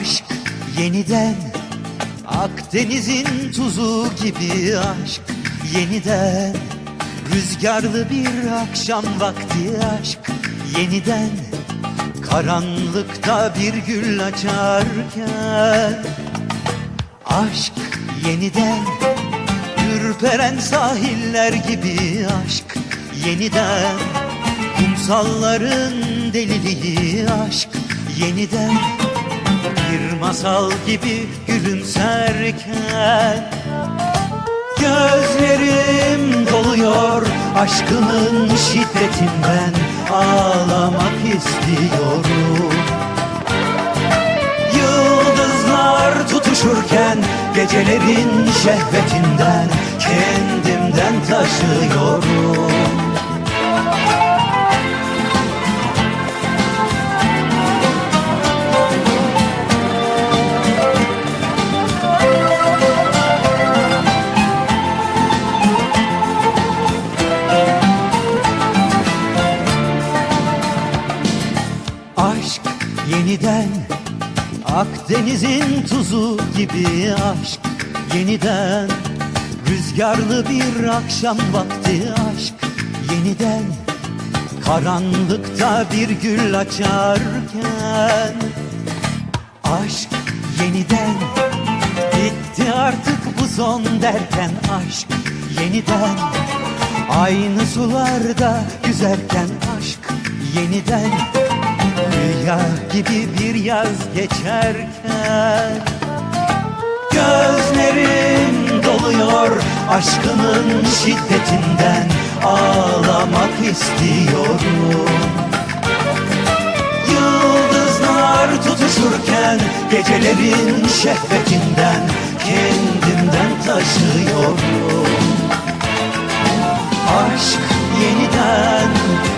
Aşk yeniden Akdeniz'in tuzu gibi aşk. Yeniden Rüzgarlı bir akşam vakti aşk. Yeniden Karanlıkta bir gül açarken. Aşk yeniden Ürperen sahiller gibi aşk. Yeniden Kumsalların deliliği aşk. Yeniden Bir masal gibi gülümserken Gözlerim doluyor aşkının şiddetinden Ağlamak istiyorum. Yıldızlar tutuşurken Gecelerin şehvetinden Kendimden taşıyorum Akdeniz'in tuzu gibi aşk yeniden Rüzgarlı bir akşam vakti aşk yeniden Karanlıkta bir gül açarken Aşk yeniden Bitti artık bu son derken aşk yeniden Aynı sularda yüzerken aşk yeniden Rüya gibi bir yaz geçerken Gözlerim doluyor aşkının şiddetinden Ağlamak istiyorum Yıldızlar tutuşurken Gecelerin şehvetinden Kendimden taşıyorum Aşk yeniden